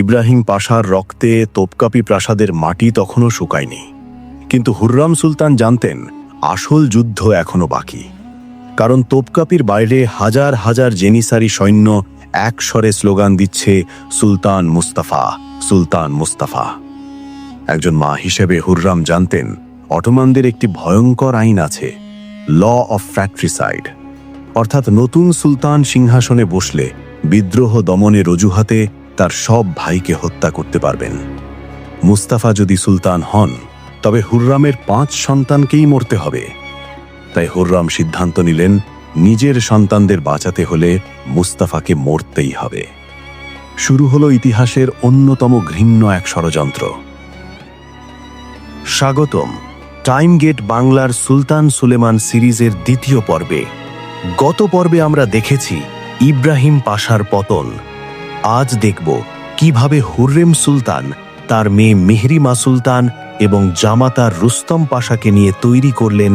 ইব্রাহিম পাশার রক্তে তোপকাপি প্রাসাদের মাটি তখনও শুকায়নি। কিন্তু হুররাম সুলতান জানতেন, আসল যুদ্ধ এখনও বাকি। কারণ তোপকাপির বাইরে হাজার হাজার জেনিসারি সৈন্য এক স্বরে স্লোগান দিচ্ছে, সুলতান মুস্তাফা সুলতান মুস্তাফা। একজন মা হিসেবে হুররাম জানতেন, অটোমানদের একটি ভয়ঙ্কর আইন আছে, ল অফ ফ্যাট্রিসাইড অর্থাৎ নতুন সুলতান সিংহাসনে বসলে বিদ্রোহ দমনের অজুহাতে তার সব ভাইকে হত্যা করতে পারবেন। মুস্তাফা যদি সুলতান হন, তবে হুররামের পাঁচ সন্তানকেই মরতে হবে। তাই হুররাম সিদ্ধান্ত নিলেন, নিজের সন্তানদের বাঁচাতে হলে মুস্তাফাকে মরতেই হবে। শুরু হলো ইতিহাসের অন্যতম ঘৃণ্য এক ষড়যন্ত্র। স্বাগতম। টাইম গেট বাংলার সুলতান সুলেমান সিরিজের দ্বিতীয় পর্বে। গত পর্বে আমরা দেখেছি ইব্রাহিম পাশার পতন। আজ দেখব কীভাবে হুররেম সুলতান, তার মেয়ে মেহরিমা সুলতান এবং জামাতার রুস্তম পাশাকে নিয়ে তৈরি করলেন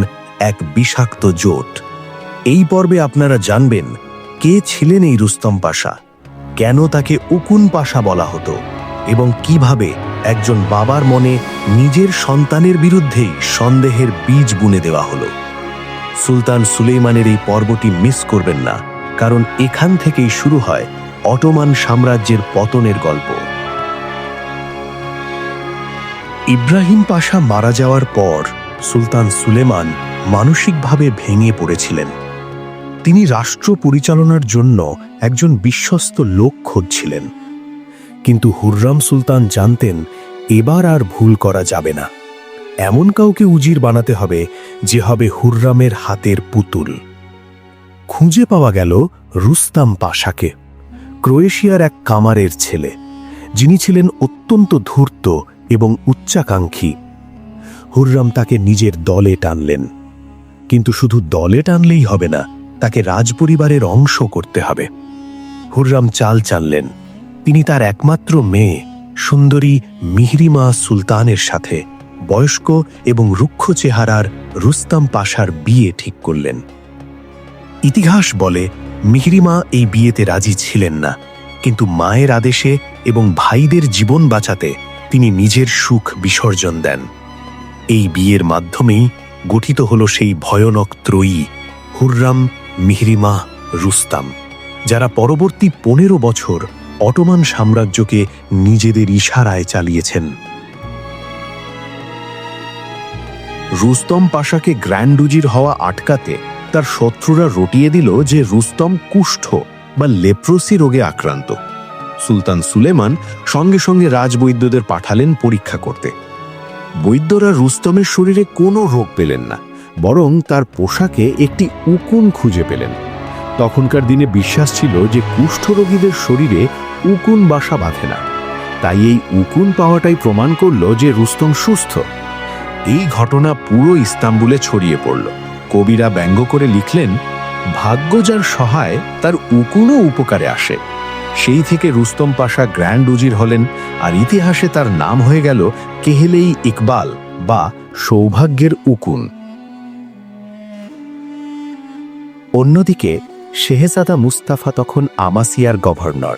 এক বিষাক্ত জোট। এই পর্বে আপনারা জানবেন, কে ছিলেন এই রুস্তম পাশা? কেন তাকে উকুন পাশা বলা হতো? এবং কীভাবে একজন বাবার মনে নিজের সন্তানের বিরুদ্ধেই সন্দেহের বীজ বুনে দেওয়া হলো? সুলতান সুলেইমানের এই পর্বটি মিস করবেন না, কারণ এখান থেকেই শুরু হয় অটোমান সাম্রাজ্যের পতনের গল্প। ইব্রাহিম পাশা মারা যাওয়ার পর সুলতান সুলেমান মানসিকভাবে ভেঙে পড়েছিলেন। তিনি রাষ্ট্র পরিচালনার জন্য একজন বিশ্বস্ত লোক খুঁজছিলেন। কিন্তু হুররাম সুলতান জানতেন, এবার আর ভুল করা যাবে না। এমন কাউকে উজির বানাতে হবে যে হবে হুররামের হাতের পুতুল। খুঁজে পাওয়া গেল রুস্তাম পাশাকে। ক্রোয়েশিয়ার এক কামারের ছেলে, যিনি ছিলেন অত্যন্ত ধূর্ত এবং উচ্চাকাঙ্ক্ষী। হুররাম তাকে নিজের দলে টানলেন। কিন্তু শুধু দলে টানলেই হবে না, তাকে রাজপরিবারের অংশ করতে হবে। হুররাম চাল চানলেন। তিনি তার একমাত্র মেয়ে, সুন্দরী মিহরিমা সুলতানের সাথে বয়স্ক এবং রুক্ষ চেহারার রুস্তাম পাশার বিয়ে ঠিক করলেন। ইতিহাস বলে মিহরিমা এই বিয়েতে রাজি ছিলেন না, কিন্তু মায়ের আদেশে এবং ভাইদের জীবন বাঁচাতে তিনি নিজের সুখ বিসর্জন দেন। এই বিয়ের মাধ্যমেই গঠিত হল সেই ভয়ানক ত্রয়ী, হুররাম মিহরিমা রুস্তাম, যারা পরবর্তী পনেরো বছর অটোমান সাম্রাজ্যকে নিজেদের ইশারায় চালিয়েছেন। রুস্তম পাশাকে গ্র্যান্ডুজির হওয়া আটকাতে তার শত্রুরা রটিয়ে দিল যে রুস্তম কুষ্ঠ বা লেপ্রোসি রোগে আক্রান্ত। সুলতান সুলেমান সঙ্গে সঙ্গে রাজবৈদ্যদের পাঠালেন পরীক্ষা করতে। বৈদ্যরা রুস্তমের শরীরে কোনো রোগ পেলেন না, বরং তার পোশাকে একটি উকুন খুঁজে পেলেন। তখনকার দিনে বিশ্বাস ছিল যে কুষ্ঠরোগীদের শরীরে উকুন বাসা বাঁধে না। তাই এই উকুন পাওয়াটাই প্রমাণ করল যে রুস্তম সুস্থ। এই ঘটনা পুরো ইস্তাম্বুলে ছড়িয়ে পড়ল। কবিরা ব্যঙ্গ করে লিখলেন, ভাগ্য যার সহায়, তার উকুনও উপকারে আসে। সেই থেকে রুস্তম পাশা গ্র্যান্ড উজির হলেন, আর ইতিহাসে তার নাম হয়ে গেল কেহেলেই ইকবাল বা সৌভাগ্যের উকুন। অন্যদিকে শেহজাদা মুস্তাফা তখন আমাসিয়ার গভর্নর।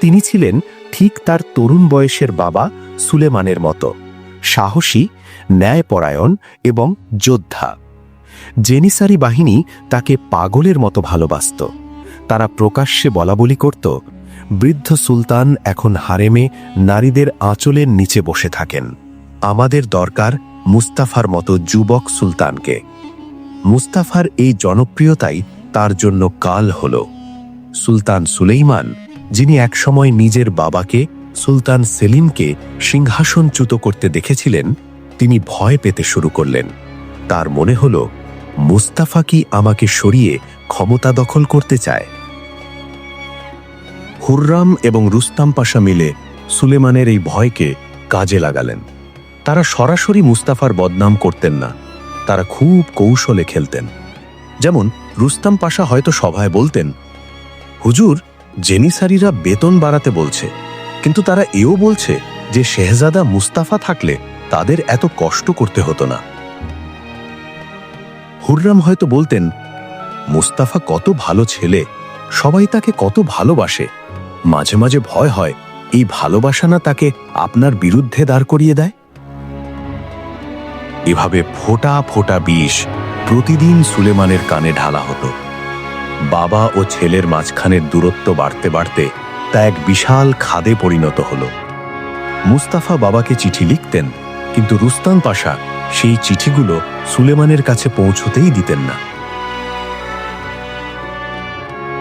তিনি ছিলেন ঠিক তার তরুণ বয়সের বাবা সুলেমানের মতো, সাহসী, ন্যায়পরায়ণ এবং যোদ্ধা। জেনিসারি বাহিনী তাকে পাগলের মতো ভালোবাসত। তারা প্রকাশ্যে বলাবলি করত, বৃদ্ধ সুলতান এখন হারেমে নারীদের আঁচলের নিচে বসে থাকেন। আমাদের দরকার মুস্তাফার মতো যুবক সুলতানকে। মুস্তাফার এই জনপ্রিয়তাই তার জন্য কাল হল। সুলতান সুলেইমান, যিনি একসময় নিজের বাবাকে, সুলতান সেলিমকে সিংহাসনচ্যুত করতে দেখেছিলেন, তিনি ভয় পেতে শুরু করলেন। তার মনে হল মুস্তাফা কি আমাকে সরিয়ে ক্ষমতা দখল করতে চায়? হুররাম এবং রুস্তাম পাশা মিলে সুলেমানের এই ভয়কে কাজে লাগালেন। তারা সরাসরি মুস্তাফার বদনাম করতেন না। তারা খুব কৌশলে খেলতেন। যেমন রুস্তাম পাশা হয়তো সভায় বলতেন, হুজুর, জেনিসারিরা বেতন বাড়াতে বলছে, কিন্তু তারা এও বলছে যে শেহজাদা মুস্তাফা থাকলে তাদের এত কষ্ট করতে হতো না। হুররাম হয়তো বলতেন, মুস্তাফা কত ভালো ছেলে, সবাই তাকে কত ভালোবাসে। মাঝে মাঝে ভয় হয়, এই ভালোবাসা না তাকে আপনার বিরুদ্ধে দাঁড় করিয়ে দেয়? এভাবে ফোঁটা ফোঁটা বিষ প্রতিদিন সুলেমানের কানে ঢালা হতো। বাবা ও ছেলের মাঝখানের দূরত্ব বাড়তে বাড়তে তা এক বিশাল খাদে পরিণত হল। মুস্তাফা বাবাকে চিঠি লিখতেন, কিন্তু রুস্তান পাশা সেই চিঠিগুলো সুলেমানের কাছে পৌঁছতেই দিতেন না।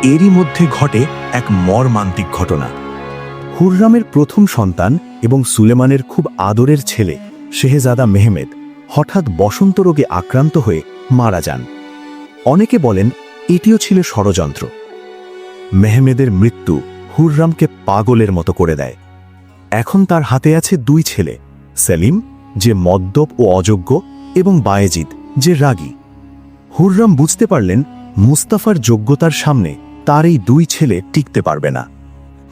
এরই মধ্যে ঘটে এক মর্মান্তিক ঘটনা। হুররামের প্রথম সন্তান এবং সুলেমানের খুব আদরের ছেলে শেহজাদা মেহমেদ হঠাৎ বসন্ত রোগে আক্রান্ত হয়ে মারা যান। অনেকে বলেন এটিও ছিল ষড়যন্ত্র। মেহমেদের মৃত্যু হুররামকে পাগলের মতো করে দেয়। এখন তার হাতে আছে দুই ছেলে, সেলিম যে মদ্যপ ও অযোগ্য এবং বায়েজিদ, যে রাগী। হুররাম বুঝতে পারলেন, মুস্তাফার যোগ্যতার সামনে তার এই দুই ছেলে টিকতে পারবে না।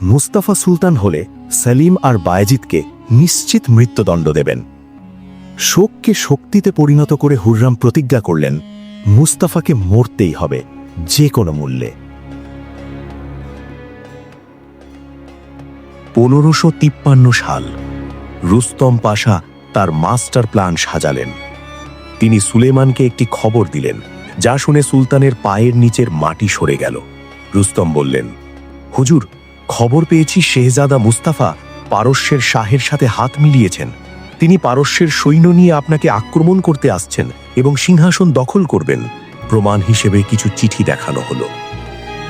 মুস্তাফা সুলতান হলে সেলিম আর বায়েজিদকে নিশ্চিত মৃত্যুদণ্ড দেবেন। শোককে শক্তিতে পরিণত করে হুররাম প্রতিজ্ঞা করলেন, মুস্তাফাকে মরতেই হবে যে কোনো মূল্যে। পনেরোশো তিপ্পান্ন সাল, রুস্তম পাশা তার মাস্টার প্ল্যান সাজালেন। তিনি সুলেমানকে একটি খবর দিলেন, যা শুনে সুলতানের পায়ের নিচের মাটি সরে গেল। রুস্তম বললেন, হুজুর, খবর পেয়েছি শেহজাদা মুস্তাফা পারস্যের শাহের সাথে হাত মিলিয়েছেন। তিনি পারস্যের সৈন্য নিয়ে আপনাকে আক্রমণ করতে আসছেন এবং সিংহাসন দখল করবেন। প্রমাণ হিসেবে কিছু চিঠি দেখানো হলো।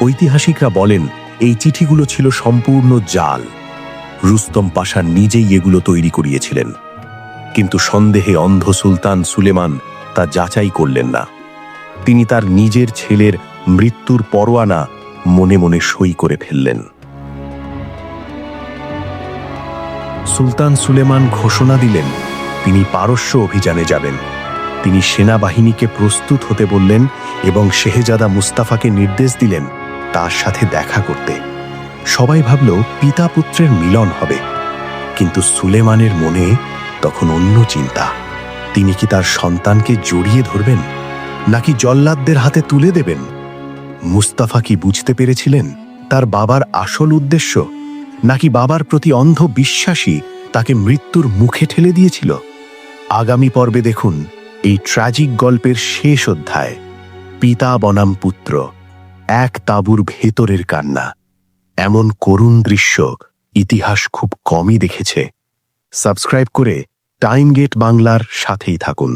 ঐতিহাসিকরা বলেন, এই চিঠিগুলো ছিল সম্পূর্ণ জাল। রুস্তম পাশা নিজেই এগুলো তৈরি করিয়েছিলেন। কিন্তু সন্দেহে অন্ধ সুলতান সুলেমান তা যাচাই করলেন না। তিনি তার নিজের ছেলের মৃত্যুর পরোয়ানা মনে মনে সই করে ফেললেন। সুলতান সুলেমান ঘোষণা দিলেন, তিনি পারস্য অভিযানে যাবেন। তিনি সেনাবাহিনীকে প্রস্তুত হতে বললেন এবং শেহজাদা মুস্তাফাকে নির্দেশ দিলেন তার সাথে দেখা করতে। সবাই ভাবল, পিতা পুত্রের মিলন হবে। কিন্তু সুলেমানের মনে তখন অন্য চিন্তা। তিনি কি তার সন্তানকে জড়িয়ে ধরবেন, নাকি জল্লাদদের হাতে তুলে দেবেন? মুস্তাফা কি বুঝতে পেরেছিলেন তার বাবার আসল উদ্দেশ্য, নাকি বাবার প্রতি অন্ধ বিশ্বাসী তাকে মৃত্যুর মুখে ঠেলে দিয়েছিল? আগামী পর্বে দেখুন এই ট্র্যাজিক গল্পের শেষ অধ্যায়, পিতা বনাম পুত্র, এক তাঁবুর ভেতরের কান্না। এমন করুণ দৃশ্য ইতিহাস খুব কমই দেখেছে। সাবস্ক্রাইব করে টাইম গেট বাংলার সাথেই থাকুন।